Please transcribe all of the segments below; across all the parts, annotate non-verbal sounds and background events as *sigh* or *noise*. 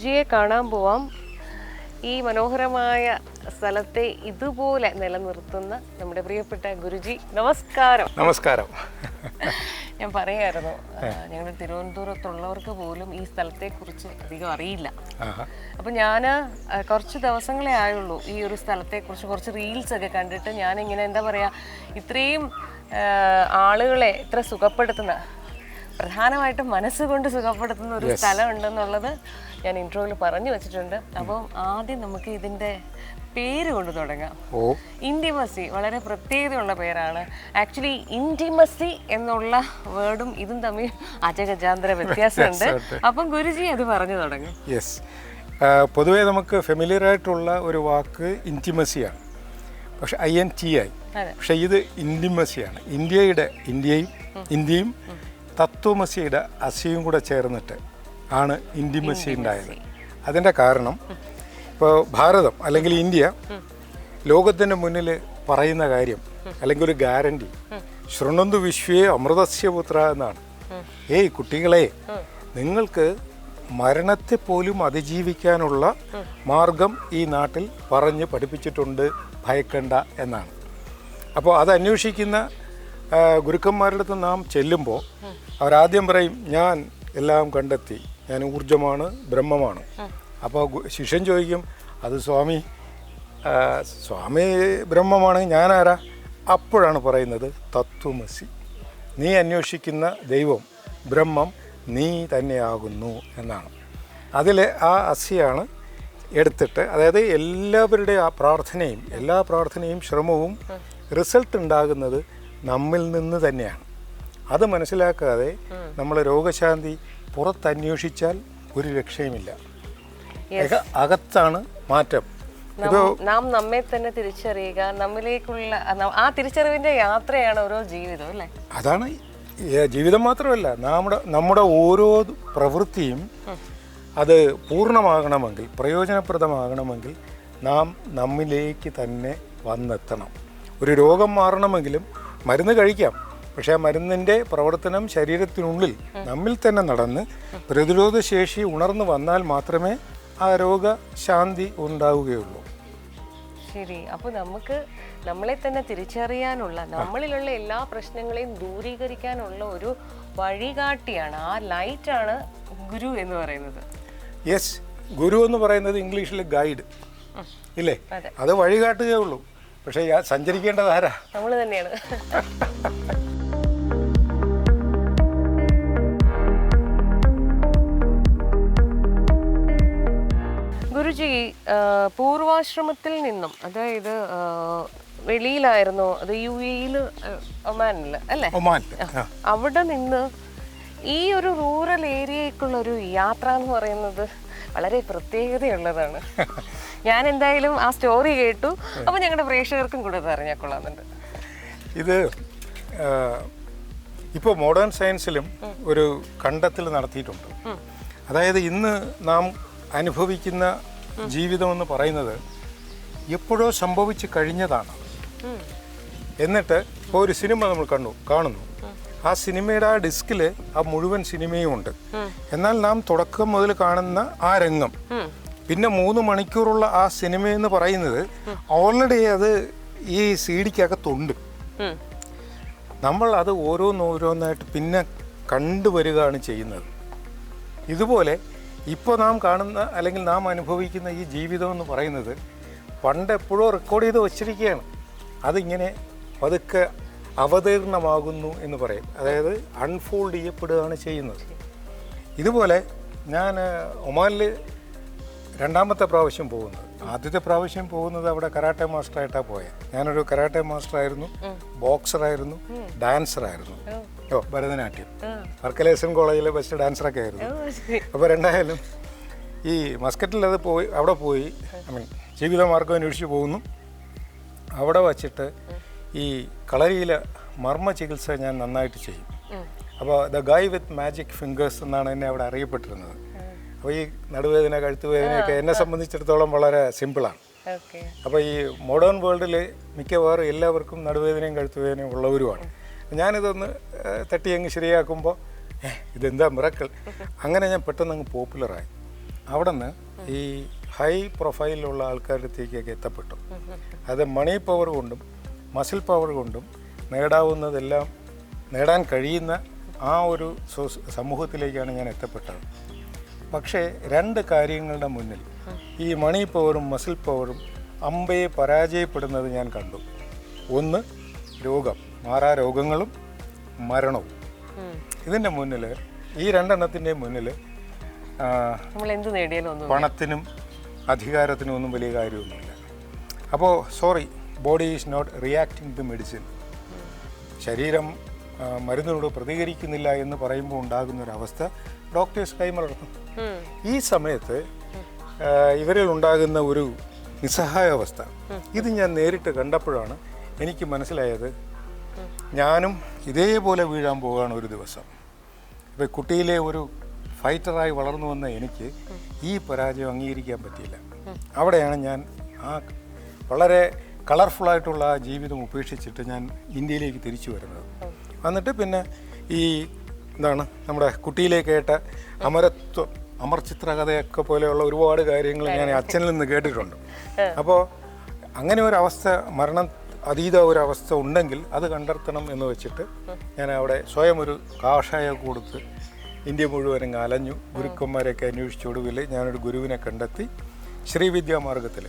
ഗുരുജിയെ കാണാൻ പോവാം. ഈ മനോഹരമായ സ്ഥലത്തെ ഇതുപോലെ നിലനിർത്തുന്ന നമ്മുടെ പ്രിയപ്പെട്ട ഗുരുജി നമസ്കാരം. നമസ്കാരം. ഞാൻ പറയായിരുന്നു ഞങ്ങൾ തിരുവനന്തപുരത്തുള്ളവർക്ക് പോലും ഈ സ്ഥലത്തെക്കുറിച്ച് അധികം അറിയില്ല. അപ്പം ഞാൻ കുറച്ച് ദിവസങ്ങളെ ആയുള്ളൂ ഈ ഒരു സ്ഥലത്തെക്കുറിച്ച് കുറച്ച് റീൽസ് ഒക്കെ കണ്ടിട്ട് ഞാനിങ്ങനെ എന്താ പറയാ ഇത്രയും ആളുകളെ ഇത്ര സുഖപ്പെടുത്തുന്ന പ്രധാനമായിട്ടും മനസ്സുകൊണ്ട് സുഖപ്പെടുത്തുന്ന ഒരു സ്ഥലം ഉണ്ടെന്നുള്ളത് ഞാൻ ഇൻട്രോയിൽ പറഞ്ഞു വെച്ചിട്ടുണ്ട്. അപ്പം ആദ്യം നമുക്ക് ഇതിന്റെ പേര് കൊണ്ട് തുടങ്ങാം. ഓ. ഇന്റിമസി വളരെ പ്രത്യേകതയുള്ള പേരാണ്. ആക്ച്വലി ഇന്റിമസി എന്നുള്ള വേർഡും ഇതും തമ്മിൽ അജഗജാന്തര വ്യത്യാസമുണ്ട്. അപ്പം ഗുരുജി അത് പറഞ്ഞു തുടങ്ങും. യെസ് പൊതുവേ നമുക്ക് ഫെമിലിയർ ആയിട്ടുള്ള ഒരു വാക്ക് ഇന്റിമസിയാണ് പക്ഷെ ഐ എൻ ടി ആയി. പക്ഷെ ഇത് ഇന്റിമസിയാണ് ഇന്ത്യയുടെ ഇന്ത്യയും ഇന്ത്യയും തത്വമസിയുടെ അസിയും കൂടെ ചേർന്നിട്ട് ആണ് ഇന്റിമസി ഉണ്ടായത്. അതിന്റെ കാരണം ഇപ്പോൾ ഭാരതം അല്ലെങ്കിൽ ഇന്ത്യ ലോകത്തിന്റെ മുന്നിൽ പറയുന്ന കാര്യം അല്ലെങ്കിൽ ഒരു ഗ്യാരണ്ടി ശൃണന്തു വിശ്വേ അമൃതസ്യ പുത്ര എന്നാണ്. ഏയ് കുട്ടികളെ നിങ്ങൾക്ക് മരണത്തെ പോലും അതിജീവിക്കാനുള്ള മാർഗം ഈ നാട്ടിൽ പറഞ്ഞ് പഠിപ്പിച്ചിട്ടുണ്ട് ഭയക്കണ്ട എന്നാണ്. അപ്പോൾ അത് അന്വേഷിക്കുന്ന ഗുരുക്കന്മാരുടെ അടുത്ത് നാം ചെല്ലുമ്പോൾ അവരാദ്യം പറയും ഞാൻ എല്ലാം കണ്ടെത്തി. ഞാൻ ഊർജമാണ് ബ്രഹ്മമാണ്. അപ്പോൾ ശിഷ്യൻ ചോദിക്കും അത് സ്വാമി സ്വാമി ബ്രഹ്മമാണ് ഞാനാരാ? അപ്പോഴാണ് പറയുന്നത് തത്വമസി. നീ അന്വേഷിക്കുന്ന ദൈവം ബ്രഹ്മം നീ തന്നെയാകുന്നു എന്നാണ്. അതിൽ ആ അസിയാണ് എടുത്തിട്ട് അതായത് എല്ലാവരുടെ ആ പ്രാർത്ഥനയും എല്ലാ പ്രാർത്ഥനയും ശ്രമവും റിസൾട്ട് ഉണ്ടാകുന്നത് നമ്മിൽ നിന്ന് തന്നെയാണ്. അത് മനസ്സിലാക്കാതെ നമ്മൾ രോഗശാന്തി പുറത്തന്വേഷിച്ചാൽ ഒരു രക്ഷയുമില്ല. അക- അകത്താണ് മാറ്റം. നാം നമ്മെ തന്നെ തിരിച്ചറിയുക നമ്മിലേക്കുള്ള ആ തിരിച്ചറിവിന്റെ യാത്രയാണ് ഓരോ ജീവിതം അല്ലേ? അതാണ് ജീവിതം മാത്രമല്ല നമ്മുടെ നമ്മുടെ ഓരോ പ്രവൃത്തിയും അത് പൂർണമാകണമെങ്കിൽ പ്രയോജനപ്രദമാകണമെങ്കിൽ നാം നമ്മിലേക്ക് തന്നെ വന്നെത്തണം. ഒരു രോഗം മാറണമെങ്കിലും മരുന്ന് കഴിക്കാം. പക്ഷേ ആ മരുന്നിന്റെ പ്രവർത്തനം ശരീരത്തിനുള്ളിൽ നമ്മിൽ തന്നെ നടന്ന് പ്രതിരോധ ശേഷി ഉണർന്നു വന്നാൽ മാത്രമേ ആ രോഗശാന്തി ഉണ്ടാവുകയുള്ളൂ. ശരി. അപ്പോൾ നമുക്ക് നമ്മളെ തന്നെ തിരിച്ചറിയാനുള്ള നമ്മളിലുള്ള എല്ലാ പ്രശ്നങ്ങളെയും ദൂരീകരിക്കാനുള്ള ഒരു വഴികാട്ടിയാണ് ആ ലൈറ്റ് ആണ് ഗുരു എന്ന് പറയുന്നത്. യെസ് ഗുരു എന്ന് പറയുന്നത് ഇംഗ്ലീഷിൽ ഗൈഡ്. ഇല്ലേ? അതെ. വഴികാട്ടുകയുള്ളൂ പക്ഷേ സഞ്ചരിക്കേണ്ടത് ആരാ? നമ്മൾ തന്നെയാണ്. *laughs* ഗുരുജി പൂർവാശ്രമത്തിൽ നിന്നും അതായത് വെളിയിലായിരുന്നു അത് യു എയിൽ ഒമാനിൽ അല്ലേ? അവിടെ നിന്ന് ഈ ഒരു റൂറൽ ഏരിയക്കുള്ള ഒരു യാത്ര എന്ന് പറയുന്നത് വളരെ പ്രത്യേകതയുള്ളതാണ്. *laughs* ഞാൻ എന്തായാലും ആ സ്റ്റോറി കേട്ടു. അപ്പൊ ഞങ്ങളുടെ പ്രേക്ഷകർക്കും കൂടെ അറിഞ്ഞാൽ കൊള്ളാമെന്നുണ്ട് ഇത് ഇപ്പോൾ മോഡേൺ സയൻസിലും ഒരു കണ്ടെത്തൽ നടത്തിയിട്ടുണ്ട്. അതായത് ഇന്ന് നാം അനുഭവിക്കുന്ന ജീവിതമെന്ന് പറയുന്നത് എപ്പോഴോ സംഭവിച്ചു കഴിഞ്ഞതാണ്. എന്നിട്ട് ഇപ്പോൾ ഒരു സിനിമ നമ്മൾ കണ്ടു കാണുന്നു. ആ സിനിമയുടെ ആ ഡിസ്കിൽ ആ മുഴുവൻ സിനിമയും ഉണ്ട്. എന്നാൽ നാം തുടക്കം മുതൽ കാണുന്ന ആ രംഗം. പിന്നെ മൂന്ന് മണിക്കൂറുള്ള ആ സിനിമ എന്ന് പറയുന്നത് ഓൾറെഡി അത് ഈ സി ഡിക്കകത്തുണ്ട് നമ്മൾ അത് ഓരോന്നോരോന്നായിട്ട് പിന്നെ കണ്ടുവരികയാണ് ചെയ്യുന്നത്. ഇതുപോലെ ഇപ്പോൾ നാം കാണുന്ന അല്ലെങ്കിൽ നാം അനുഭവിക്കുന്ന ഈ ജീവിതം എന്ന് പറയുന്നത് പണ്ട് എപ്പോഴോ റെക്കോർഡ് ചെയ്ത് വച്ചിരിക്കുകയാണ്. അതിങ്ങനെ പതുക്കെ അവതീർണമാകുന്നു എന്ന് പറയും. അതായത് അൺഫോൾഡ് ചെയ്യപ്പെടുകയാണ് ചെയ്യുന്നത്. ഇതുപോലെ ഞാൻ ഒമാനിൽ രണ്ടാമത്തെ പ്രാവശ്യം പോകുന്നത്. ആദ്യത്തെ പ്രാവശ്യം പോകുന്നത് അവിടെ കരാട്ടെ മാസ്റ്ററായിട്ടാണ് പോയത് ഞാനൊരു കരാട്ടെ മാസ്റ്ററായിരുന്നു. ബോക്സറായിരുന്നു. ഡാൻസറായിരുന്നു. ഓ ഭരതനാട്യം. വർക്കലേസൻ കോളേജിലെ ബെസ്റ്റ് ഡാൻസറൊക്കെ ആയിരുന്നു. അപ്പോൾ രണ്ടായാലും ഈ മസ്കറ്റിൽ അത് പോയി അവിടെ പോയി ഐ മീൻ ജീവിതമാർഗം അന്വേഷിച്ച് പോകുന്നു. അവിടെ വച്ചിട്ട് ഈ കളരിയിലെ മർമ്മ ചികിത്സ ഞാൻ നന്നായിട്ട് ചെയ്യും. അപ്പോൾ ദ ഗായ് വിത്ത് മാജിക് ഫിംഗേഴ്സ് എന്നാണ് എന്നെ അവിടെ അറിയപ്പെട്ടിരുന്നത്. അപ്പോൾ ഈ നടുവേദന കഴുത്തുവേദനയൊക്കെ എന്നെ സംബന്ധിച്ചിടത്തോളം വളരെ സിമ്പിളാണ് അപ്പോൾ ഈ മോഡേൺ വേൾഡിൽ മിക്കവാറും എല്ലാവർക്കും നടുവേദനയും കഴുത്തുവേദനയും ഉള്ളവരുമാണ്. ഞാനിതൊന്ന് തട്ടി അങ്ങ് ശരിയാക്കുമ്പോൾ ഇതെന്താ മിറക്കൾ? അങ്ങനെ ഞാൻ പെട്ടെന്ന് അങ്ങ് പോപ്പുലറായി. അവിടെ നിന്ന് ഈ ഹൈ പ്രൊഫൈലിലുള്ള ആൾക്കാരുടെ അടുത്തേക്കൊക്കെ എത്തപ്പെട്ടു. അത് മണി പവർ കൊണ്ടും മസിൽ പവർ കൊണ്ടും നേടാവുന്നതെല്ലാം നേടാൻ കഴിയുന്ന ആ ഒരു സമൂഹത്തിലേക്കാണ് ഞാൻ എത്തപ്പെട്ടത്. പക്ഷേ രണ്ട് കാര്യങ്ങളുടെ മുന്നിൽ ഈ മണി പവറും മസിൽ പവറും അമ്പയെ പരാജയപ്പെടുന്നത് ഞാൻ കണ്ടു. ഒന്ന് രോഗം. മാറാ രോഗങ്ങളും മരണവും. ഇതിന്റെ മുന്നിൽ ഈ രണ്ടെണ്ണത്തിന്റെ മുന്നിൽ പണത്തിനും അധികാരത്തിനും ഒന്നും വലിയ കാര്യമൊന്നുമില്ല. അപ്പോൾ sorry body is not reacting to medicine ശരീരം മരുന്നിനോട് പ്രതികരിക്കുന്നില്ല എന്ന് പറയുമ്പോൾ ഉണ്ടാകുന്ന ഒരു അവസ്ഥ ഡോക്ടേഴ്സ് കൈമലർത്തും ഉം. ഈ സമയത്ത് ഇവരിൽ ഉണ്ടാകുന്ന ഒരു നിസ്സഹായ അവസ്ഥ ഇത് ഞാൻ നേരിട്ട് കണ്ടപ്പോഴാണ് എനിക്ക് മനസ്സിലായത് ഞാനും ഇതേപോലെ വീഴാൻ പോവുകയാണ് ഒരു ദിവസം. ഇപ്പോൾ കുട്ടിയിലെ ഒരു ഫൈറ്ററായി വളർന്നു വന്ന എനിക്ക് ഈ പരാജയം അംഗീകരിക്കാൻ പറ്റിയില്ല. അവിടെയാണ് ഞാൻ ആ വളരെ കളർഫുള്ളായിട്ടുള്ള ആ ജീവിതം ഉപേക്ഷിച്ചിട്ട് ഞാൻ ഇന്ത്യയിലേക്ക് തിരിച്ചു വരുന്നത്. വന്നിട്ട് പിന്നെ ഈ എന്താണ് നമ്മുടെ കുട്ടിയിലെ കേട്ട അമരത്വം അമർ ചിത്രകഥയൊക്കെ പോലെയുള്ള ഒരുപാട് കാര്യങ്ങൾ ഞാൻ അച്ഛനിൽ നിന്ന് കേട്ടിട്ടുണ്ട്. അപ്പോൾ അങ്ങനെ ഒരു അവസ്ഥ മരണം അതീത ഒരവസ്ഥ ഉണ്ടെങ്കിൽ അത് കണ്ടെത്തണം എന്ന് വെച്ചിട്ട് ഞാൻ അവിടെ സ്വയം ഒരു കാഷായ കൊടുത്ത് ഇന്ത്യ മുഴുവനും അലഞ്ഞു. ഗുരുക്കന്മാരെയൊക്കെ അന്വേഷിച്ചൊടുവിൽ ഞാനൊരു ഗുരുവിനെ കണ്ടെത്തി ശ്രീവിദ്യാമാർഗത്തിൽ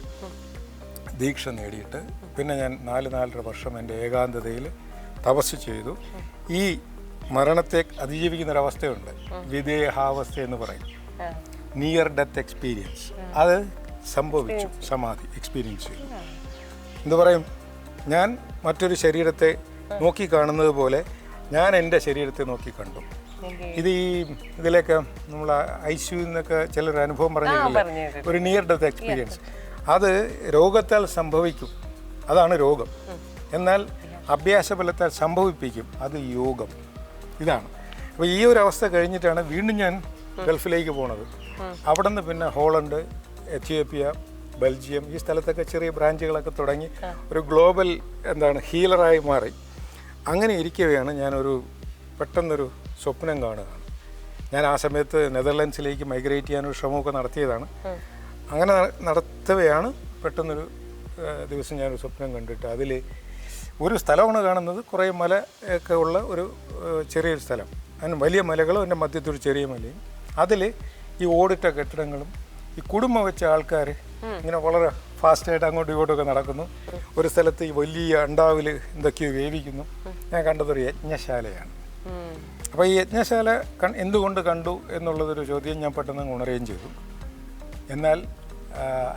ദീക്ഷ നേടിയിട്ട് പിന്നെ ഞാൻ നാല് നാലര വർഷം എന്റെ ഏകാന്തതയിൽ തപസ് ചെയ്തു. ഈ മരണത്തെ അതിജീവിക്കുന്നൊരവസ്ഥയുണ്ട്. വിദേഹാവസ്ഥ എന്ന് പറയും. നിയർ ഡെത്ത് എക്സ്പീരിയൻസ് അത് സംഭവിച്ചു. സമാധി. എക്സ്പീരിയൻസ് ചെയ്തു. എന്തു പറയും? ഞാൻ മറ്റൊരു ശരീരത്തെ നോക്കി കാണുന്നത് പോലെ ഞാൻ എന്റെ ശരീരത്തെ നോക്കി കണ്ടു. ഇത് ഈ ഇതിലൊക്കെ നമ്മൾ ഐ സിയു എന്നൊക്കെ ചിലർ അനുഭവം പറഞ്ഞിട്ടില്ല പറഞ്ഞു ഒരു നിയർ ഡെത്ത് എക്സ്പീരിയൻസ് അത് രോഗത്താൽ സംഭവിക്കും. അതാണ് രോഗം. എന്നാൽ അഭ്യാസബലത്താൽ സംഭവിപ്പിക്കും. അത് യോഗം. ഇതാണ്. അപ്പോൾ ഈ ഒരു അവസ്ഥ കഴിഞ്ഞിട്ടാണ് വീണ്ടും ഞാൻ ഗൾഫിലേക്ക് പോണത്. അവിടെ നിന്ന് പിന്നെ ഹോളണ്ട് എത്യോപ്യ ബെൽജിയം ഈ സ്ഥലത്തൊക്കെ ചെറിയ ബ്രാഞ്ചുകളൊക്കെ തുടങ്ങി ഒരു ഗ്ലോബൽ എന്താണ് ഹീലറായി മാറി. അങ്ങനെ ഇരിക്കവെയാണ് ഞാനൊരു പെട്ടെന്നൊരു സ്വപ്നം കാണുകയാണ് ഞാൻ ആ സമയത്ത് നെതർലൻഡ്സിലേക്ക് മൈഗ്രേറ്റ് ചെയ്യാനൊരു ശ്രമമൊക്കെ നടത്തിയതാണ്. അങ്ങനെ നട- നടത്തവെയാണ് പെട്ടെന്നൊരു ദിവസം ഞാനൊരു സ്വപ്നം കണ്ടിട്ട് അതിൽ ഒരു സ്ഥലമാണ് കാണുന്നത്. കുറേ മല ഒക്കെ ഉള്ള ഒരു ചെറിയൊരു സ്ഥലം. അതിന് വലിയ മലകളും അതിന്റെ മധ്യത്തൊരു ചെറിയ മലയും. അതിൽ ഈ ഓടിട്ട കെട്ടിടങ്ങളും ഈ കുടുംബം വെച്ച ആൾക്കാർ ഇങ്ങനെ വളരെ ഫാസ്റ്റായിട്ട് അങ്ങോട്ടും ഇങ്ങോട്ടുമൊക്കെ നടക്കുന്നു. ഒരു സ്ഥലത്ത് ഈ വലിയ അണ്ടാവിൽ എന്തൊക്കെയോ വേവിക്കുന്നു. ഞാൻ കണ്ടതൊരു യജ്ഞശാലയാണ്. അപ്പോൾ ഈ യജ്ഞശാല കൺ എന്തുകൊണ്ട് കണ്ടു എന്നുള്ളതൊരു ചോദ്യം ഞാൻ പെട്ടെന്ന് ഉണരുകയും ചെയ്തു. എന്നാൽ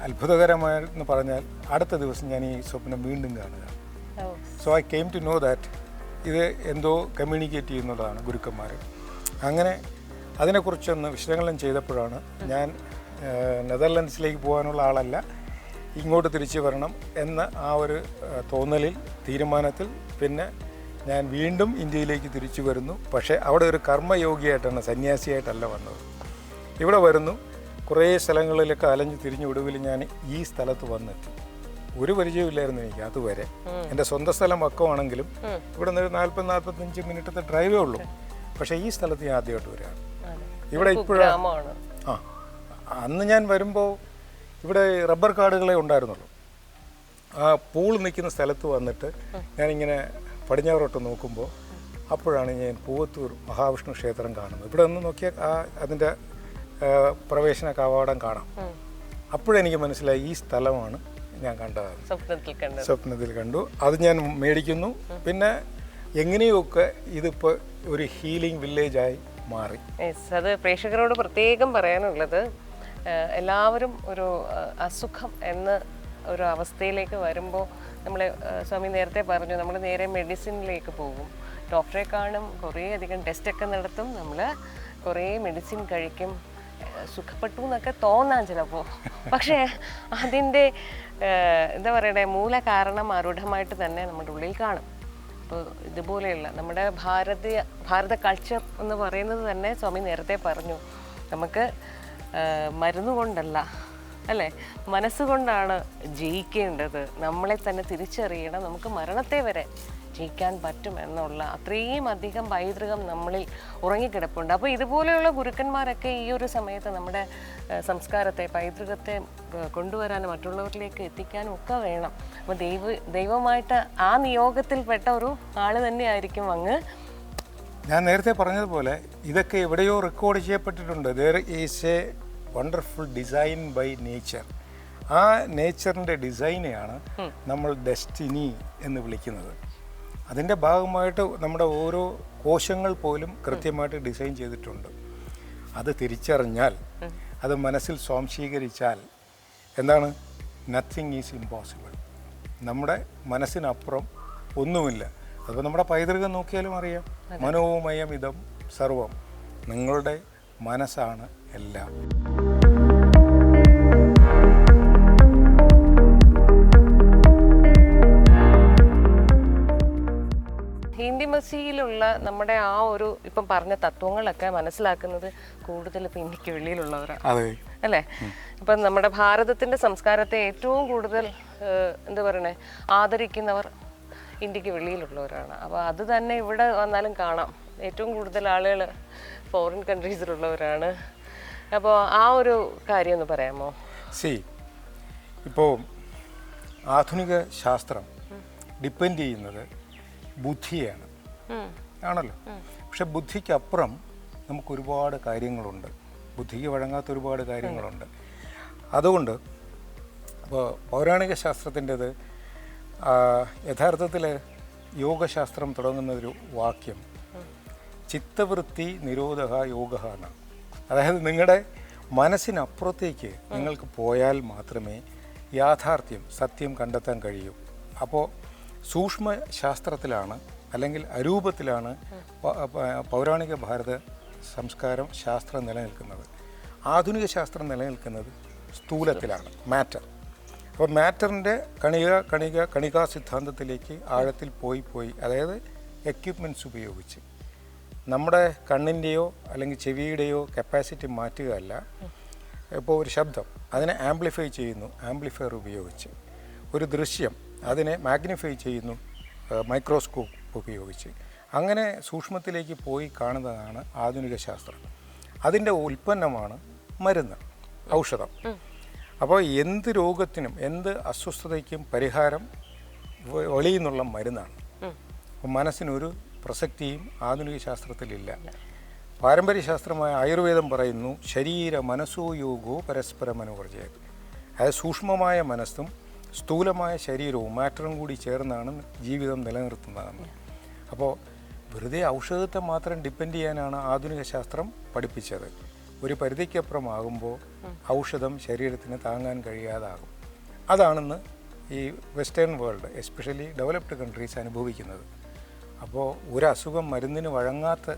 അത്ഭുതകരമായെന്ന് പറഞ്ഞാൽ അടുത്ത ദിവസം ഞാൻ ഈ സ്വപ്നം വീണ്ടും കാണുക so I came to know that ഇത് എന്തോ കമ്മ്യൂണിക്കേറ്റ് ചെയ്യുന്നതാണ് ഗുരുക്കന്മാർ. അങ്ങനെ അതിനെക്കുറിച്ചൊന്ന് വിശകലനം ചെയ്തപ്പോഴാണ് ഞാൻ നെതർലൻഡ്സിലേക്ക് പോകാനുള്ള ആളല്ല ഇങ്ങോട്ട് തിരിച്ചു വരണം എന്ന ആ ഒരു തോന്നലിൽ തീരുമാനത്തിൽ പിന്നെ ഞാൻ വീണ്ടും ഇന്ത്യയിലേക്ക് തിരിച്ചു വരുന്നു. പക്ഷേ അവിടെ ഒരു കർമ്മയോഗിയായിട്ടാണ് സന്യാസിയായിട്ടല്ല വന്നത്. ഇവിടെ വരുന്നു കുറേ സ്ഥലങ്ങളിലൊക്കെ അലഞ്ഞു തിരിഞ്ഞു ഒടുവിൽ ഞാൻ ഈ സ്ഥലത്ത് വന്നെത്തി. ഒരു പരിചയമില്ലായിരുന്നു എനിക്ക് അതുവരെ. എന്റെ സ്വന്തം സ്ഥലം വക്കമാണെങ്കിലും ഇവിടെ നിന്ന് ഒരു നാൽപ്പത് നാൽപ്പത്തഞ്ച് മിനിറ്റത്തെ ഡ്രൈവേ ഉള്ളൂ. പക്ഷേ ഈ സ്ഥലത്ത് ഞാൻ ആദ്യമായിട്ട് വരികയാണ്. ഇവിടെ ഇപ്പോഴാണ് ആ. അന്ന് ഞാൻ വരുമ്പോൾ ഇവിടെ റബ്ബർ കാടുകളെ ഉണ്ടായിരുന്നുള്ളൂ. ആ പൂൾ നിൽക്കുന്ന സ്ഥലത്ത് വന്നിട്ട് ഞാനിങ്ങനെ പടിഞ്ഞാറോട്ട് നോക്കുമ്പോൾ അപ്പോഴാണ് ഞാൻ പൂവത്തൂർ മഹാവിഷ്ണു ക്ഷേത്രം കാണുന്നത്. ഇവിടെ ഒന്ന് നോക്കിയാൽ ആ അതിന്റെ പ്രവേശന കവാടം കാണാം. അപ്പോഴെനിക്ക് മനസ്സിലായി ഈ സ്ഥലമാണ് ഞാൻ കണ്ടത്. സ്വപ്നത്തിൽ കണ്ടു. അത് ഞാൻ മേടിക്കുന്നു. പിന്നെ എങ്ങനെയൊക്കെ ഇതിപ്പോൾ ഒരു ഹീലിംഗ് വില്ലേജായി മാറി? അത് പ്രേക്ഷകരോട് പ്രത്യേകം പറയാനുള്ളത്. എല്ലാവരും ഒരു അസുഖം എന്ന ഒരു അവസ്ഥയിലേക്ക് വരുമ്പോൾ നമ്മൾ സ്വാമി നേരത്തെ പറഞ്ഞു നമ്മൾ നേരെ മെഡിസിനിലേക്ക് പോകും. ഡോക്ടറെ കാണും കുറേ അധികം ടെസ്റ്റൊക്കെ നടത്തും നമ്മൾ കുറേ മെഡിസിൻ കഴിക്കും. സുഖപ്പെട്ടു എന്നൊക്കെ തോന്നാം ചിലപ്പോൾ പക്ഷേ അതിന്റെ എന്താ പറയണേ മൂല കാരണം ആരൂഢമായിട്ട് തന്നെ നമ്മുടെ ഉള്ളിൽ കാണും. അപ്പോൾ ഇതുപോലെയുള്ള നമ്മുടെ ഭാരതീയ ഭാരത കൾച്ചർ എന്ന് പറയുന്നത് തന്നെ സ്വാമി നേരത്തെ പറഞ്ഞു. നമുക്ക് മരുന്ന് കൊണ്ടല്ല അല്ലേ? മനസ്സുകൊണ്ടാണ് ജയിക്കേണ്ടത് നമ്മളെ തന്നെ തിരിച്ചറിയണം. നമുക്ക് മരണത്തെ വരെ ജയിക്കാൻ പറ്റും എന്നുള്ള അത്രയും അധികം പൈതൃകം നമ്മളിൽ ഉറങ്ങിക്കിടപ്പുണ്ട്. അപ്പോൾ ഇതുപോലെയുള്ള ഗുരുക്കന്മാരൊക്കെ ഈ ഒരു സമയത്ത് നമ്മുടെ സംസ്കാരത്തെ പൈതൃകത്തെ കൊണ്ടുവരാനും മറ്റുള്ളവരിലേക്ക് എത്തിക്കാനും ഒക്കെ വേണം. അപ്പോൾ ദൈവ ദൈവമായിട്ട് ആ നിയോഗത്തിൽപ്പെട്ട ഒരു ആൾ തന്നെയായിരിക്കും അങ്ങ്. ഞാൻ നേരത്തെ പറഞ്ഞതുപോലെ ഇതൊക്കെ എവിടെയോ റെക്കോർഡ് ചെയ്യപ്പെട്ടിട്ടുണ്ട്. There is a wonderful design by nature ആ നേച്ചറിന്റെ ഡിസൈനെയാണ് നമ്മൾ ഡെസ്റ്റിനി എന്ന് വിളിക്കുന്നത്. അതിന്റെ ഭാഗമായിട്ട് നമ്മുടെ ഓരോ കോശങ്ങൾ പോലും കൃത്യമായിട്ട് ഡിസൈൻ ചെയ്തിട്ടുണ്ട്. അത് തിരിച്ചറിഞ്ഞാൽ അത് മനസ്സിൽ സ്വാംശീകരിച്ചാൽ എന്താണ്? നത്തിങ് ഈസ് ഇമ്പോസിബിൾ നമ്മുടെ മനസ്സിനപ്പുറം ഒന്നുമില്ല. അതിപ്പോൾ നമ്മുടെ പൈതൃകം നോക്കിയാലും അറിയാം. മനോമയം ഇതം സർവം. നിങ്ങളുടെ മനസ്സാണ് എല്ലാം. ഹിന്ദിമസിയിലുള്ള നമ്മുടെ ആ ഒരു ഇപ്പം പറഞ്ഞ തത്വങ്ങളൊക്കെ മനസ്സിലാക്കുന്നത് കൂടുതൽ ഇപ്പം ഇന്ത്യയ്ക്ക് വെളിയിലുള്ളവരാണ്. അല്ലേ? ഇപ്പം നമ്മുടെ ഭാരതത്തിന്റെ സംസ്കാരത്തെ ഏറ്റവും കൂടുതൽ എന്താ പറയണേ ആദരിക്കുന്നവർ ഇന്ത്യയ്ക്ക് വെളിയിലുള്ളവരാണ്. അപ്പോൾ അത് തന്നെ ഇവിടെ വന്നാലും കാണാം. ഏറ്റവും കൂടുതൽ ആളുകൾ ഫോറിൻ കൺട്രീസിലുള്ളവരാണ് അപ്പോൾ ആ ഒരു കാര്യം ഒന്ന് പറയാമോ? സി ഇപ്പോൾ ആധുനിക ശാസ്ത്രം ഡിപ്പെൻഡ് ചെയ്യുന്നത് ബുദ്ധിയാണ്. ആണല്ലോ? പക്ഷെ ബുദ്ധിക്കപ്പുറം നമുക്ക് ഒരുപാട് കാര്യങ്ങളുണ്ട്. ബുദ്ധിക്ക് വഴങ്ങാത്ത ഒരുപാട് കാര്യങ്ങളുണ്ട്. അതുകൊണ്ട് ഇപ്പോൾ പൗരാണിക ശാസ്ത്രത്തിന്റെത് യഥാർത്ഥത്തിൽ യോഗശാസ്ത്രം തുടങ്ങുന്ന ഒരു വാക്യം ചിത്തവൃത്തി നിരോധക യോഗ എന്നാണ്. അതായത് നിങ്ങളുടെ മനസ്സിനപ്പുറത്തേക്ക് നിങ്ങൾക്ക് പോയാൽ മാത്രമേ യാഥാർത്ഥ്യം സത്യം കണ്ടെത്താൻ കഴിയൂ. അപ്പോൾ സൂക്ഷ്മ ശാസ്ത്രത്തിലാണ് അല്ലെങ്കിൽ അരൂപത്തിലാണ് പൗരാണിക ഭാരത സംസ്കാരം ശാസ്ത്രം നിലനിൽക്കുന്നത്. ആധുനിക ശാസ്ത്രം നിലനിൽക്കുന്നത് സ്ഥൂലത്തിലാണ് മാറ്റർ അപ്പോൾ മാറ്ററിന്റെ കണിക കണിക കണികാ സിദ്ധാന്തത്തിലേക്ക് ആഴത്തിൽ പോയി പോയി അതായത് എക്യുപ്മെന്റ്സ് ഉപയോഗിച്ച് നമ്മുടെ കണ്ണിന്റെയോ അല്ലെങ്കിൽ ചെവിയുടെയോ കപ്പാസിറ്റി മാറ്റുകയല്ല. ഇപ്പോൾ ഒരു ശബ്ദം അതിനെ ആംപ്ലിഫൈ ചെയ്യുന്നു ആംപ്ലിഫയർ ഉപയോഗിച്ച്. ഒരു ദൃശ്യം അതിനെ മാഗ്നിഫൈ ചെയ്യുന്നു മൈക്രോസ്കോപ്പ് ഉപയോഗിച്ച്. അങ്ങനെ സൂക്ഷ്മത്തിലേക്ക് പോയി കാണുന്നതാണ് ആധുനിക ശാസ്ത്രം. അതിന്റെ ഉൽപ്പന്നമാണ് മരുന്ന് ഔഷധം. അപ്പോൾ എന്ത് രോഗത്തിനും എന്ത് അസ്വസ്ഥതയ്ക്കും പരിഹാരം വെളിയിൽ നിന്നുള്ള മരുന്നാണ്. അപ്പോൾ മനസ്സിനൊരു പ്രസക്തിയും ആധുനിക ശാസ്ത്രത്തിലില്ല. പാരമ്പര്യ ശാസ്ത്രമായ ആയുർവേദം പറയുന്നു ശരീര മനസ്സോ യോഗോ പരസ്പര മനോവർജയത് അതായത് സൂക്ഷ്മമായ മനസ്സും സ്ഥൂലമായ ശരീരവും മാറ്ററും കൂടി ചേർന്നാണ് ജീവിതം നിലനിർത്തുന്നതെന്ന്. അപ്പോൾ വെറുതെ ഔഷധത്തെ മാത്രം ഡിപ്പെൻഡ് ചെയ്യാനാണ് ആധുനിക ശാസ്ത്രം പഠിപ്പിച്ചത്. ഒരു പരിധിക്കപ്പുറമാകുമ്പോൾ ഔഷധം ശരീരത്തിന് താങ്ങാൻ കഴിയാതാകും. അതാണെന്ന് ഈ western world especially developed countries അനുഭവിക്കുന്നത്. അപ്പോൾ ഒരു അസുഖം മരുന്നിന് വഴങ്ങാത്ത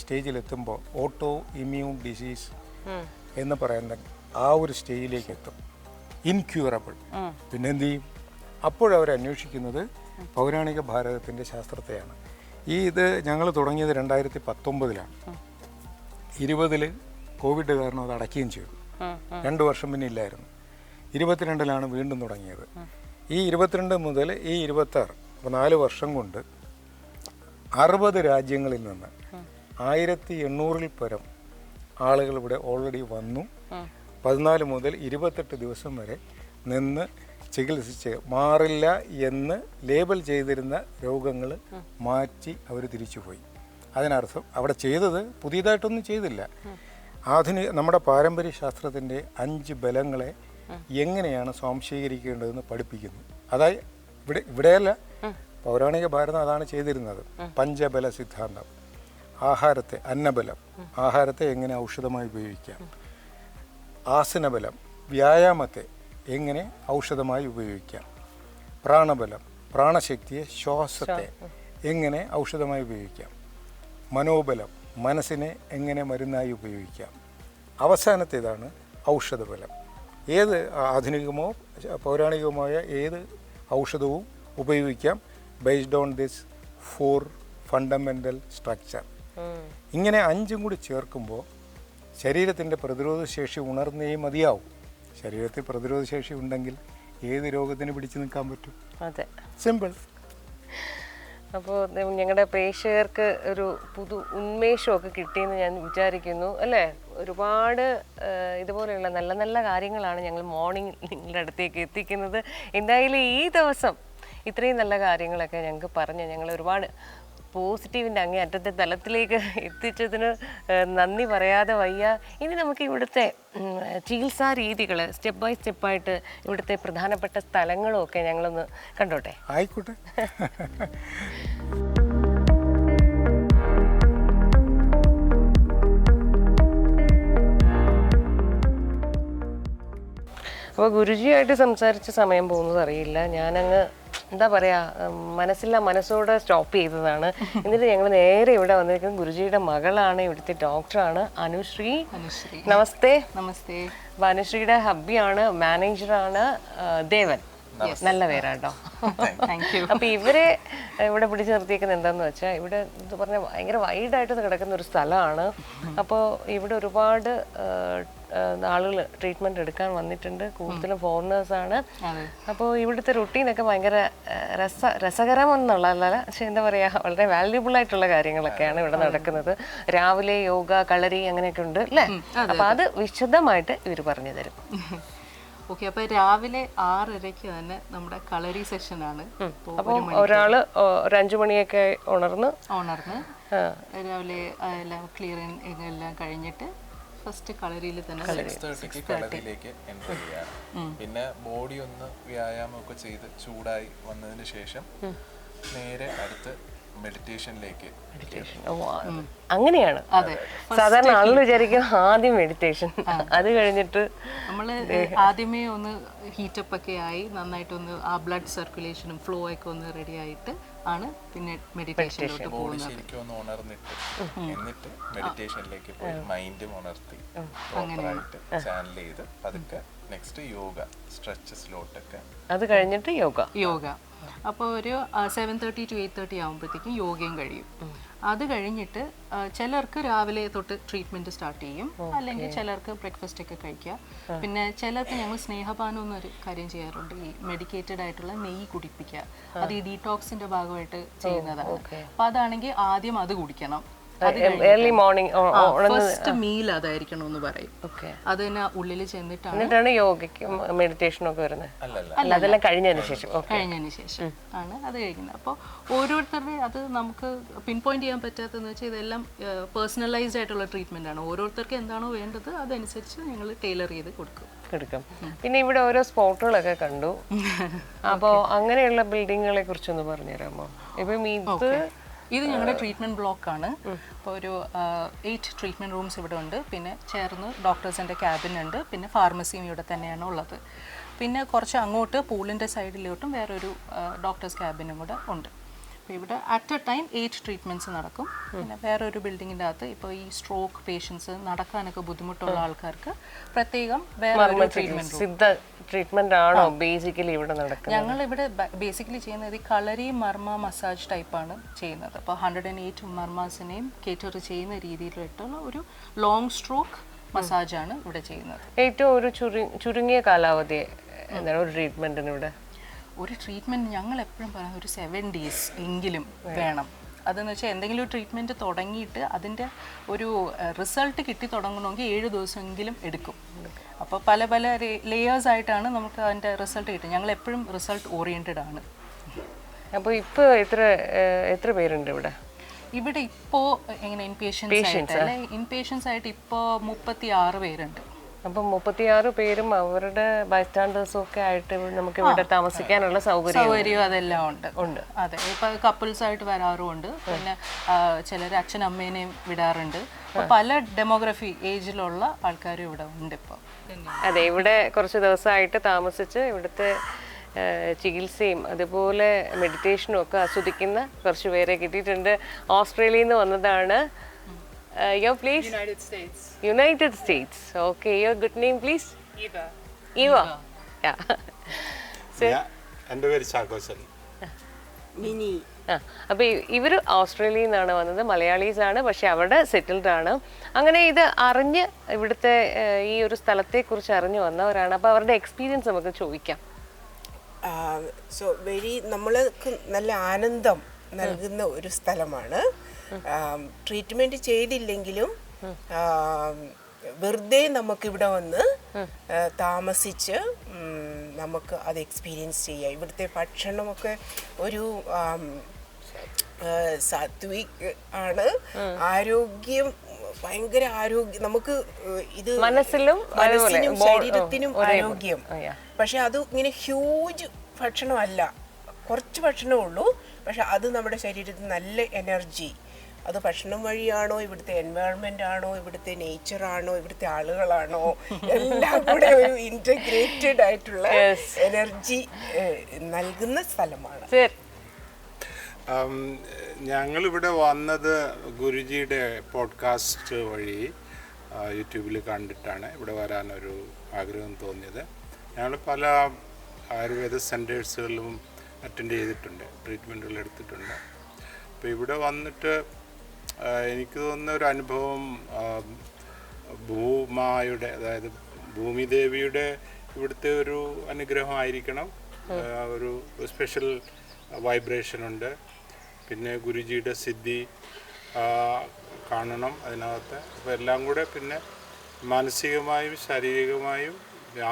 സ്റ്റേജിലെത്തുമ്പോൾ ഓട്ടോ ഇമ്മ്യൂൺ ഡിസീസ് എന്ന് പറയുന്ന ആ ഒരു സ്റ്റേജിലേക്ക് എത്തും ഇൻക്യൂറബിൾ പിന്നെ എന്ത് ചെയ്യും അപ്പോഴവർ അന്വേഷിക്കുന്നത് പൗരാണിക ഭാരതത്തിന്റെ ശാസ്ത്രത്തെയാണ്. ഈ ഇത് ഞങ്ങൾ തുടങ്ങിയത് രണ്ടായിരത്തി പത്തൊമ്പതിലാണ് ഇരുപതിൽ കോവിഡ് കാരണം അത് അടയ്ക്കുകയും ചെയ്തു. രണ്ട് വർഷം പിന്നെ ഇല്ലായിരുന്നു. ഇരുപത്തിരണ്ടിലാണ് വീണ്ടും തുടങ്ങിയത്. ഈ ഇരുപത്തിരണ്ട് മുതൽ ഈ ഇരുപത്താറ് അപ്പോൾ നാല് വർഷം കൊണ്ട് അറുപത് രാജ്യങ്ങളിൽ നിന്ന് ആയിരത്തി എണ്ണൂറിൽ പരം ആളുകൾ ഇവിടെ ഓൾറെഡി വന്നു. പതിനാല് മുതൽ ഇരുപത്തെട്ട് ദിവസം വരെ നിന്ന് ചികിത്സിച്ച് മാറില്ല എന്ന് ലേബൽ ചെയ്തിരുന്ന രോഗങ്ങൾ മാറ്റി അവർ തിരിച്ചുപോയി. അതിനർത്ഥം അവിടെ ചെയ്തത് പുതിയതായിട്ടൊന്നും ചെയ്തില്ല. ആധുനിക നമ്മുടെ പാരമ്പര്യ ശാസ്ത്രത്തിന്റെ അഞ്ച് ബലങ്ങളെ എങ്ങനെയാണ് സ്വാംശീകരിക്കേണ്ടതെന്ന് പഠിപ്പിക്കുന്നു. അതായത് ഇവിടെ ഇവിടെയല്ല പൗരാണിക ഭാരതം അതാണ് ചെയ്തിരുന്നത്. പഞ്ചബല സിദ്ധാന്തം. ആഹാരത്തെ അന്നബലം. ആഹാരത്തെ എങ്ങനെ ഔഷധമായി ഉപയോഗിക്കാം? ആസനബലം വ്യായാമത്തെ എങ്ങനെ ഔഷധമായി ഉപയോഗിക്കാം? പ്രാണബലം പ്രാണശക്തിയെ ശ്വാസത്തെ എങ്ങനെ ഔഷധമായി ഉപയോഗിക്കാം? മനോബലം മനസ്സിനെ എങ്ങനെ മരുന്നായി ഉപയോഗിക്കാം? അവസാനത്തേതാണ് ഔഷധബലം. ഏത് ആധുനികമോ പൗരാണികമായ ഏത് ഔഷധവും ഉപയോഗിക്കാം? Based on this four fundamental structure ഇങ്ങനെ അഞ്ചും കൂടി ചേർക്കുമ്പോൾ ശരീരത്തിന്റെ പ്രതിരോധ ശേഷി ഉണർന്നേ മതിയാവും. ശരീരത്തിൽ പ്രതിരോധ ശേഷി ഉണ്ടെങ്കിൽ ഏത് രോഗത്തിന് പിടിച്ചു നിൽക്കാൻ പറ്റും. അതെ. സിമ്പിൾ അപ്പോൾ ഞങ്ങളുടെ പ്രേക്ഷകർക്ക് ഒരു പുതു ഉന്മേഷമൊക്കെ കിട്ടിയെന്ന് ഞാൻ വിചാരിക്കുന്നു അല്ലേ? ഒരുപാട് ഇതുപോലെയുള്ള നല്ല നല്ല കാര്യങ്ങളാണ് ഞങ്ങൾ മോർണിംഗ് നിങ്ങളുടെ അടുത്തേക്ക് എത്തിക്കുന്നത്. എന്തായാലും ഈ ദിവസം ഇത്രയും നല്ല കാര്യങ്ങളൊക്കെ ഞങ്ങൾക്ക് പറഞ്ഞ് ഞങ്ങൾ ഒരുപാട് പോസിറ്റീവിന്റെ അങ്ങേ അറ്റത്തെ തലത്തിലേക്ക് എത്തിച്ചതിന് നന്ദി പറയാതെ വയ്യ. ഇനി നമുക്ക് ഇവിടുത്തെ ചികിത്സാ രീതികൾ സ്റ്റെപ്പ് ബൈ സ്റ്റെപ്പായിട്ട് ഇവിടുത്തെ പ്രധാനപ്പെട്ട സ്ഥലങ്ങളും ഒക്കെ ഞങ്ങളൊന്ന് കണ്ടോട്ടെ? ആയിക്കോട്ടെ. അപ്പോൾ ഗുരുജിയായിട്ട് സംസാരിച്ച സമയം പോകുന്നത് അറിയില്ല. ഞാനങ്ങ് എന്താ പറയുക മനസ്സില്ല മനസ്സോടെ സ്റ്റോപ്പ് ചെയ്തതാണ്. എന്നിട്ട് ഞങ്ങൾ നേരെ ഇവിടെ വന്നിരിക്കുന്നത് ഗുരുജിയുടെ മകളാണ് ഇവിടുത്തെ ഡോക്ടറാണ് അനുശ്രീ. നമസ്തേ. നമസ്തേ. അപ്പൊ അനുശ്രീയുടെ ഹബ്ബിയാണ് മാനേജറാണ് ദേവൻ. നല്ല പേരാട്ടോ. അപ്പൊ ഇവരെ ഇവിടെ പിടിച്ചു നിർത്തിയേക്കുന്നത് എന്താന്ന് വെച്ചാൽ ഇവിടെ ഇത് പറഞ്ഞ ഭയങ്കര വൈഡായിട്ട് കിടക്കുന്ന ഒരു സ്ഥലമാണ്. അപ്പോൾ ഇവിടെ ഒരുപാട് ആളുകൾ ട്രീറ്റ്മെന്റ് എടുക്കാൻ വന്നിട്ടുണ്ട്. കൂടുതലും ഫോറിനേഴ്സ് ആണ്. അപ്പോൾ ഇവിടുത്തെ റുട്ടീനൊക്കെ ഭയങ്കര രസ രസകരം എന്നുള്ളതല്ല പക്ഷെ എന്താ പറയുക വളരെ വാല്യൂബിൾ ആയിട്ടുള്ള കാര്യങ്ങളൊക്കെയാണ് ഇവിടെ നടക്കുന്നത്. രാവിലെ യോഗ കളരി അങ്ങനെയൊക്കെ ഉണ്ട് അല്ലേ? അപ്പൊ അത് വിശദമായിട്ട് ഇവർ പറഞ്ഞു തരും. *laughs* ഓക്കെ അപ്പൊ രാവിലെ ആറരയ്ക്ക് തന്നെ നമ്മുടെ കളരി സെഷൻ ആണ്. അപ്പൊ അപ്പോൾ ഒരാൾ ഒരു അഞ്ചു മണിയൊക്കെ ഉണർന്ന് ഉണർന്ന് രാവിലെ എല്ലാം ക്ലിയറിങ് എല്ലാം കഴിഞ്ഞിട്ട് ഫസ്റ്റ് കളരിയിൽ തന്നെ സിക്സ് തേർട്ടിക്ക് കളരിയിലേക്ക് എന്റർ ചെയ്യാറ് പിന്നെ ബോഡി ഒന്ന് വ്യായാമം ഒക്കെ ചെയ്ത് ചൂടായി വന്നതിന് ശേഷം നേരെ അടുത്ത് മെഡിറ്റേഷനിലേക്ക് അങ്ങനെയാണ്. സാധാരണ ആളുകൾ വിചാരിക്കും ആദ്യം മെഡിറ്റേഷൻ അത് കഴിഞ്ഞിട്ട് നമ്മൾ ആദ്യമേ ഒന്ന് ഹീറ്റപ്പ് ഒക്കെ ആയി നന്നായിട്ട് ഒന്ന് ആ ബ്ലഡ് സർക്കുലേഷനും ഫ്ലോ ഒക്കെ ഒന്ന് റെഡി ആയിട്ട് ആണ് പിന്നെ മെഡിറ്റേഷനിലോട്ട് പോകുന്നത്. എന്നിട്ട് മെഡിറ്റേഷനിലേക്ക് പോയി മൈൻഡും ഉണർത്തി പ്രോപ്പറായിട്ട് ചാനൽ ചെയ്ത് പതുക്കെ നെക്സ്റ്റ് യോഗ സ്ട്രെച്ചസിലോട്ടൊക്കെ അത് കഴിഞ്ഞിട്ട് യോഗ യോഗ അപ്പോൾ ഒരു seven thirty to eight thirty ആകുമ്പോഴത്തേക്കും യോഗയും കഴിയും. അത് കഴിഞ്ഞിട്ട് ചിലർക്ക് രാവിലെ തൊട്ട് ട്രീറ്റ്മെന്റ് സ്റ്റാർട്ട് ചെയ്യും. അല്ലെങ്കിൽ ചിലർക്ക് ബ്രേക്ക്ഫാസ്റ്റ് ഒക്കെ കഴിക്കുക. പിന്നെ ചിലർക്ക് ഞങ്ങൾ സ്നേഹപാനം എന്നൊരു കാര്യം ചെയ്യാറുണ്ട്. ഈ മെഡിക്കേറ്റഡ് ആയിട്ടുള്ള നെയ്യ് കുടിപ്പിക്കുക. അത് ഈ ഡീടോക്സിന്റെ ഭാഗമായിട്ട് ചെയ്യുന്നതാണ്. അപ്പൊ അതാണെങ്കിൽ ആദ്യം അത് കുടിക്കണം. ഏർലി മോർണിംഗ് ഫസ്റ്റ് മീൽ അതായിരിക്കണം എന്ന് പറയും. അത് തന്നെ ഉള്ളിൽ ചെന്നിട്ടാണ് എന്നിട്ടാണ് യോഗയ്ക്കും മെഡിറ്റേഷനും ഒക്കെ വരുന്നത്. അല്ല അതെല്ലാം കഴിഞ്ഞതിന് ശേഷം. ഓക്കെ കഴിഞ്ഞതിന് ശേഷം ആണ് അത് കഴിക്കുന്നത്. അപ്പോൾ ഓരോരുത്തരുടെ അത് നമുക്ക് പിൻ പോയിന്റ് ചെയ്യാൻ പറ്റാത്തതെന്ന് വെച്ചാൽ ഇതെല്ലാം പേഴ്സണലൈസ്ഡ് ആയിട്ടുള്ള ട്രീറ്റ്മെന്റ് ആണ്. ഓരോരുത്തർക്ക് എന്താണോ വേണ്ടത് അതനുസരിച്ച് ഞങ്ങൾ ടൈലർ ചെയ്ത് കൊടുക്കും. എടുക്കും പിന്നെ ഇവിടെ ഓരോ സ്പോട്ടുകളൊക്കെ കണ്ടു. *laughs* അപ്പോൾ അങ്ങനെയുള്ള ബിൽഡിങ്ങുകളെ കുറിച്ചൊന്ന് പറഞ്ഞുതരാമോ? ഇപ്പം ഇത് ഇത് ഞങ്ങളുടെ ട്രീറ്റ്മെന്റ് ബ്ലോക്കാണ് ആണ്. അപ്പോൾ ഒരു എയ്റ്റ് ട്രീറ്റ്മെന്റ് റൂംസ് ഇവിടെ ഉണ്ട്. പിന്നെ ചേർന്ന് ഡോക്ടേഴ്സിന്റെ ക്യാബിൻ ഉണ്ട്. പിന്നെ ഫാർമസിയും ഇവിടെ തന്നെയാണ് ഉള്ളത്. പിന്നെ കുറച്ച് അങ്ങോട്ട് പൂളിന്റെ സൈഡിലോട്ടും വേറൊരു ഡോക്ടേഴ്സ് ക്യാബിനും കൂടെ ഉണ്ട്. അപ്പോൾ ഇവിടെ at a time eight treatments നടക്കും. പിന്നെ വേറെ ഒരു ബിൽഡിങ്ങിന്റെ അകത്ത് ഇപ്പോൾ ഈ സ്ട്രോക്ക് പേഷ്യൻസ് നടക്കാനൊക്കെ ബുദ്ധിമുട്ടുള്ള ആൾക്കാർക്ക് പ്രത്യേകം വേറെ സിദ്ധ ട്രീറ്റ്മെന്റ് ആണോ ബേസിക്കലി ഇവിടെ നടക്കുന്നത്? ഞങ്ങൾ ഇവിടെ ബേസിക്കലി ചെയ്യുന്നത് ഈ കളരി മർമ്മ മസാജ് ടൈപ്പാണ് ചെയ്യുന്നത്. അപ്പോൾ ഹൺഡ്രഡ് ആൻഡ് എയ്റ്റ് മർമാസിനെയും കേറ്റർ ചെയ്യുന്ന രീതിയിലിട്ടുള്ള ഒരു ലോങ് സ്ട്രോക്ക് മസാജാണ് ഇവിടെ ചെയ്യുന്നത്. ഏറ്റവും ഒരു ചുരു ചുരുങ്ങിയ കാലാവധി എന്താണ് ഒരു ട്രീറ്റ്മെന്റിന് ഇവിടെ? ഒരു ട്രീറ്റ്മെന്റ് ഞങ്ങൾ എപ്പോഴും പറയുന്നത് ഒരു സെവൻ ഡേയ്സ് എങ്കിലും വേണം. അതെന്ന് വെച്ചാൽ എന്തെങ്കിലും ഒരു ട്രീറ്റ്മെന്റ് തുടങ്ങിയിട്ട് അതിന്റെ ഒരു റിസൾട്ട് കിട്ടി തുടങ്ങണമെങ്കിൽ ഏഴ് ദിവസമെങ്കിലും എടുക്കും. അപ്പോൾ പല പല ലേയേഴ്സായിട്ടാണ് നമുക്ക് അതിന്റെ റിസൾട്ട് കിട്ടുക. ഞങ്ങൾ എപ്പോഴും റിസൾട്ട് ഓറിയന്റഡ് ആണ്. അപ്പോൾ ഇപ്പോൾ എത്ര എത്ര പേരുണ്ട് ഇവിടെ? ഇവിടെ ഇപ്പോൾ എങ്ങനെ ഇൻപേഷ്യൻസ് ആയിട്ട് അല്ലെ? ഇൻപേഷ്യൻസ് ആയിട്ട് ഇപ്പോൾ മുപ്പത്തി ആറ് പേരുണ്ട്. അപ്പം മുപ്പത്തിയാറ് പേരും അവരുടെ ബൈസ്റ്റാൻഡേഴ്സും ഒക്കെ ആയിട്ട് നമുക്ക് ഇവിടെ താമസിക്കാനുള്ള സൗകര്യം സൗകര്യം അതെല്ലാം ഉണ്ട് ഉണ്ട്. അതെ. ഇപ്പൊ കപ്പിൾസ് ആയിട്ട് വരാറുമുണ്ട് പിന്നെ ചിലർ അച്ഛനമ്മേനെയും വിടാറുണ്ട്. പല ഡെമോഗ്രഫി ഏജിലുള്ള ആൾക്കാരും ഇവിടെ ഉണ്ട് ഇപ്പോൾ അതെ ഇവിടെ കുറച്ച് ദിവസമായിട്ട് താമസിച്ച് ഇവിടുത്തെ ചികിത്സയും അതുപോലെ മെഡിറ്റേഷനും ഒക്കെ ആസ്വദിക്കുന്ന കുറച്ച് പേരെ കിട്ടിയിട്ടുണ്ട്. ഓസ്ട്രേലിയയിൽ നിന്ന് വന്നതാണ് yo please United States United States okay your good name please Yeah. *laughs* ഞാൻ എന്റെ പേര് ചാക്കോച്ചൻ മിനി. ആ അപ്പോൾ ഇവർ ഓസ്ട്രേലിയയിൽ നിന്നാണ് വന്നത് മലയാളീസ് ആണ് പക്ഷെ അവിടെ സെറ്റിൽഡ് ആണ്. അങ്ങനെ ഇത് അറിഞ്ഞ് ഇവിടുത്തെ ഏഹ്, ഈ ഒരു സ്ഥലത്തെക്കുറിച്ച് അറിഞ്ഞു വന്നവരാണ്. അപ്പോൾ അവരുടെ എക്സ്പീരിയൻസ് നമുക്ക് ചോദിക്കാം. സോ വെരി നമ്മൾക്ക് നല്ല ആനന്ദം നൽകുന്ന ഒരു സ്ഥലമാണ്. ട്രീറ്റ്മെന്റ് ചെയ്തില്ലെങ്കിലും വെറുതെ നമുക്ക് ഇവിടെ വന്ന് താമസിച്ച് നമുക്ക് അത് എക്സ്പീരിയൻസ് ചെയ്യാം. ഇവിടുത്തെ ഭക്ഷണമൊക്കെ ഒരു സാത്വിക് ആണ്. ആരോഗ്യം ഭയങ്കര ആരോഗ്യം നമുക്ക് ഇത് മനസ്സിലും മനസ്സിനും ശരീരത്തിനും ആരോഗ്യം. പക്ഷെ അത് ഇങ്ങനെ ഹ്യൂജ് ഭക്ഷണമല്ല. കുറച്ച് ഭക്ഷണമേ ഉള്ളൂ. പക്ഷെ അത് നമ്മുടെ ശരീരത്തിന് നല്ല എനർജി അത് ഭക്ഷണം വഴിയാണോ? ഇവിടുത്തെ എൻവയറമെന്റ് ആണോ? ഇവിടുത്തെ നേച്ചർ ആണോ? ഇവിടുത്തെ ആളുകളാണോ? എല്ലാം കൂടെ ഒരു ഇന്റഗ്രേറ്റഡ് ആയിട്ടുള്ള എനർജി നൽകുന്ന സ്ഥലമാണ്. ഞങ്ങളിവിടെ വന്നത് ഗുരുജിയുടെ പോഡ്കാസ്റ്റ് വഴി യൂട്യൂബിൽ കണ്ടിട്ടാണ് ഇവിടെ വരാനൊരു ആഗ്രഹം തോന്നിയത്. ഞങ്ങൾ പല ആയുർവേദ സെന്റേഴ്സുകളിലും അറ്റൻഡ് ചെയ്തിട്ടുണ്ട് ട്രീറ്റ്മെന്റുകൾ എടുത്തിട്ടുണ്ട്. അപ്പോൾ ഇവിടെ വന്നിട്ട് എനിക്ക് തോന്നുന്ന ഒരു അനുഭവം ഭൂമായുടെ അതായത് ഭൂമിദേവിയുടെ ഇവിടുത്തെ ഒരു അനുഗ്രഹമായിരിക്കണം. ഒരു സ്പെഷ്യൽ വൈബ്രേഷൻ ഉണ്ട്. പിന്നെ ഗുരുജിയുടെ സിദ്ധി കാണണം അതിനകത്ത്. അപ്പോൾ എല്ലാം കൂടെ പിന്നെ മാനസികമായും ശാരീരികമായും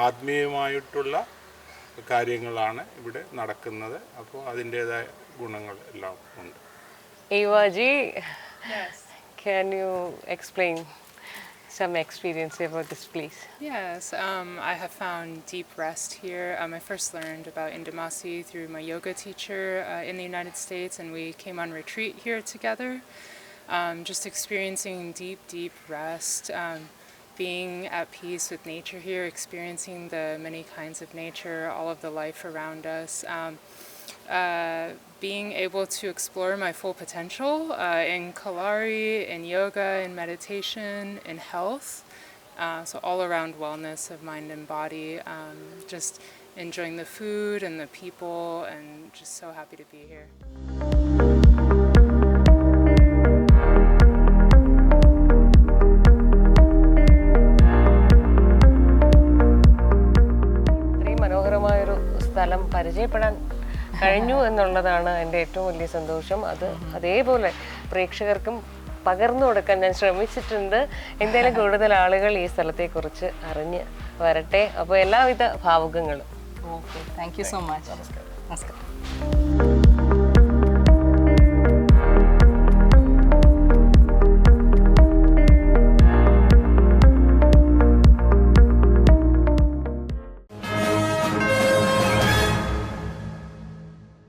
ആത്മീയമായിട്ടുള്ള കാര്യങ്ങളാണ് ഇവിടെ നടക്കുന്നത്. അപ്പോൾ അതിന്റേതായ ഗുണങ്ങൾ എല്ലാം ഉണ്ട്. Ji, can you explain some experience about this place? Yes, um, I have found deep rest here. Um, I first learned about Indamasi through my yoga teacher uh, in the United States, and we came on retreat here together. Um, just experiencing deep, deep rest, um, being at peace with nature here, experiencing the many kinds of nature, all of the life around us Um, uh, being able to explore my full potential uh, in Kalari, in yoga, in meditation, in health. Uh, so all around wellness of mind and body. Um, just enjoying the food and the people, and just so happy to be here. ഇത്രയും മനോഹരമായൊരു സ്ഥലം പരിചയപ്പെടാൻ കഴിഞ്ഞു എന്നുള്ളതാണ് എന്റെ ഏറ്റവും വലിയ സന്തോഷം. അത് അതേപോലെ പ്രേക്ഷകർക്കും പകർന്നു കൊടുക്കാൻ ഞാൻ ശ്രമിച്ചിട്ടുണ്ട്. എന്തായാലും കൂടുതൽ ആളുകൾ ഈ സ്ഥലത്തെക്കുറിച്ച് അറിഞ്ഞ് വരട്ടെ. അപ്പോൾ എല്ലാവിധ ഭാവുകങ്ങളും. Okay thank you so much നമസ്കാരം.